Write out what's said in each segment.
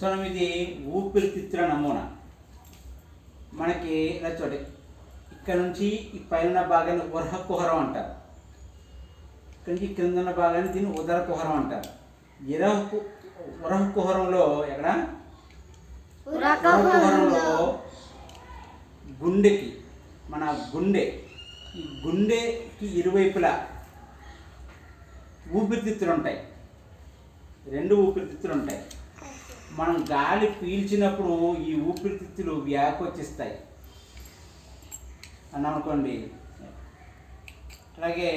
చూడండి ఇది ఊపిరితిత్తుల నమూనా. మనకి ఇలా చూడండి ఇక్కడ నుంచి ఈ పైన భాగాన్ని ఉరహ కుహరం అంటారు. ఇక్కడ నుంచి కింద ఉన్న భాగాన్ని దీన్ని ఉదర కుహరం అంటారు. ఇరహ ఉరహ కుహరంలో ఎక్కడ? కుహరంలో గుండెకి మన గుండె ఈ గుండెకి ఇరువైపులా ఊపిరితిత్తులు ఉంటాయి. రెండు ఊపిరితిత్తులు ఉంటాయి. మనం గాలి పీల్చినప్పుడు ఈ ఊపిరితిత్తులు వ్యాకోచిస్తాయి అన్నాం అనుకోండి అలాగే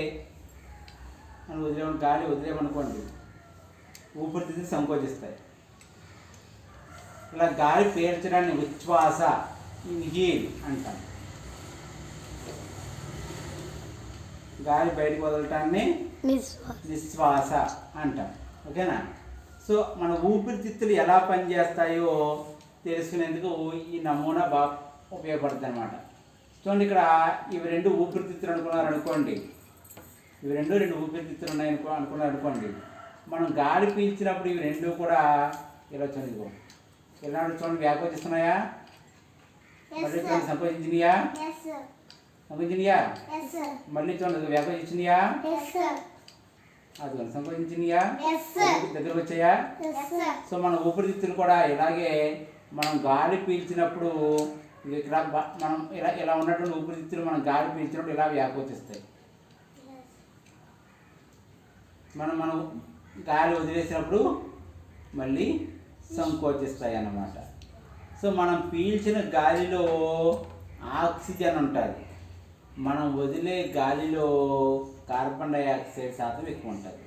మనం వదిలేమని గాలి వదిలేమనుకోండి ఊపిరితిత్తులు సంకోచిస్తాయి. ఇలా గాలి పీల్చడాన్ని ఉచ్ఛ్వాస ఇన్హీల్ అంటాం. గాలి బయటకు వదలటాన్ని నిశ్వాస అంటాం. ఓకేనా? సో మన ఊపిరితిత్తులు ఎలా పనిచేస్తాయో తెలుసుకునేందుకు ఈ నమూనా బాగా ఉపయోగపడుతుంది అనమాట చూడండి ఇక్కడ ఇవి రెండు ఊపిరితిత్తులు అనుకున్నారు అనుకోండి. ఇవి రెండు రెండు ఊపిరితిత్తులు ఉన్నాయి అనుకో అనుకున్నారు అనుకోండి. మనం గాలి పీల్చినప్పుడు ఇవి రెండు కూడా ఇలా చూడండి ఇదిగో. ఎలా చూడండి వ్యాకోచిస్తున్నాయా మళ్ళీ చూడండి సంకోచించినాయా సంకోచించినాయా మళ్ళీ చూడండి వ్యాకోచించినాయా అది సంకోచించినాయా? దగ్గరకు వచ్చాయా సో మన ఊపిరితిత్తులు కూడా ఇలాగే మనం గాలి పీల్చినప్పుడు ఇక్కడ మనం ఇలా ఇలా ఉన్నటువంటి ఊపిరితిత్తులు మనం గాలి పీల్చినప్పుడు ఇలా వ్యాకోచిస్తాయి. మనం మనం గాలి వదిలేసినప్పుడు మళ్ళీ సంకోచిస్తాయి అన్నమాట. సో మనం పీల్చిన గాలిలో ఆక్సిజన్ ఉంటుంది. మనం వదిలే గాలిలో కార్బన్ డైఆక్సైడ్ శాతం ఎక్కువ ఉంటుంది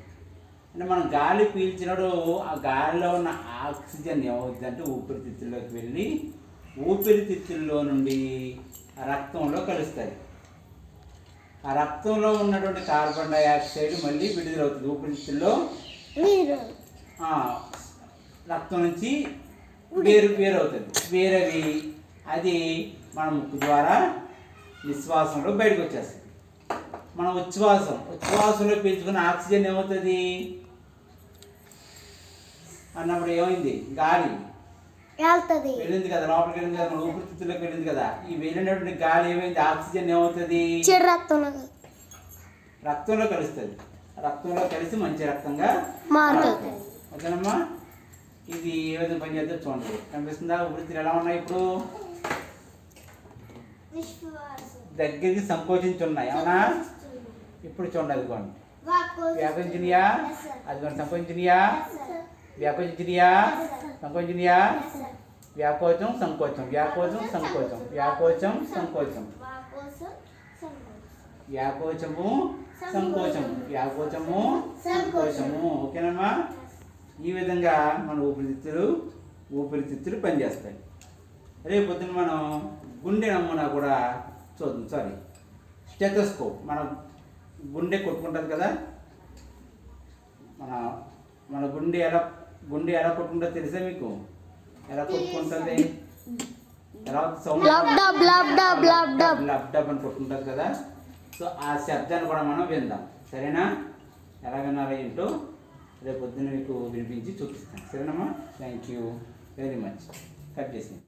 అంటే మనం గాలి పీల్చినప్పుడు ఆ గాలిలో ఉన్న ఆక్సిజన్ ఏమవుతుందంటే ఊపిరితిత్తుల్లోకి వెళ్ళి ఊపిరితిత్తుల్లో నుండి రక్తంలో కలుస్తుంది ఆ రక్తంలో ఉన్నటువంటి కార్బన్ డైఆక్సైడ్ మళ్ళీ విడుదలవుతుంది. ఊపిరితిత్తుల్లో రక్తం నుంచి వేరు వేరు అవుతుంది వేరవి అది మన ముక్కు ద్వారా నిశ్వాసంలో బయటకు వచ్చేస్తుంది మన ఉచ్ఛ్వాసం. ఉచ్ఛ్వాసంలో పీల్చుకున్న ఆక్సిజన్ ఏమవుతుంది? అన్నప్పుడు ఏమైంది? గాలి. వెళ్ళింది కదా లోపలికి వెళ్ళింది కదా మన ఊపిరితిత్తులోకి వెళ్ళింది కదా. ఈ వెళ్ళినటువంటి గాలి ఏమైంది? ఆక్సిజన్ ఏమవుతుంది? రక్తంలో కలుస్తుంది. రక్తంలో కలిసి మంచి రక్తంగా మారుతుంది. ఓకేనమ్మా? ఇది ఏ విధంగా పనిచేద్దో చూడండి. కనిపిస్తుందా? ఊపిరితిత్తులు ఎలా ఉన్నాయి ఇప్పుడు? దగ్గరికి సంకోచించున్నాయి. అవునా? ఇప్పుడు చూడండి అదిగోండి. వ్యాపించినయా అదిగోండి సంకోచించినయా వ్యాకోచించినయా సంకోచించినయా వ్యాకోచం సంకోచం వ్యాకోచం సంకోచం వ్యాకోచం సంకోచం వ్యాకోచము సంకోచము వ్యాకోచము సంకోచము ఓకేనమ్మా? ఈ విధంగా మన ఊపిరితిత్తులు ఊపిరితిత్తులు పనిచేస్తాయి. రేపు పొద్దున మనం గుండె నమూనా కూడా చూద్దాం. సారీ స్టెథోస్కోప్ మన గుండె కొట్టుకుంటుంది కదా? మన మన గుండె ఎలా గుండె ఎలా కొట్టుకుంటుందో తెలుసా మీకు? ఎలా కొట్టుకుంటుంది? ఎలా సౌండ్ అని కొట్టుకుంటుంది కదా? సో ఆ శబ్దాన్ని కూడా మనం విందాం. సరేనా? ఎలా వినాలో ఏంటో రేపు పొద్దున్న మీకు వినిపించి చూపిస్తాను. సరేనమ్మా? Thank you very much cut చేసి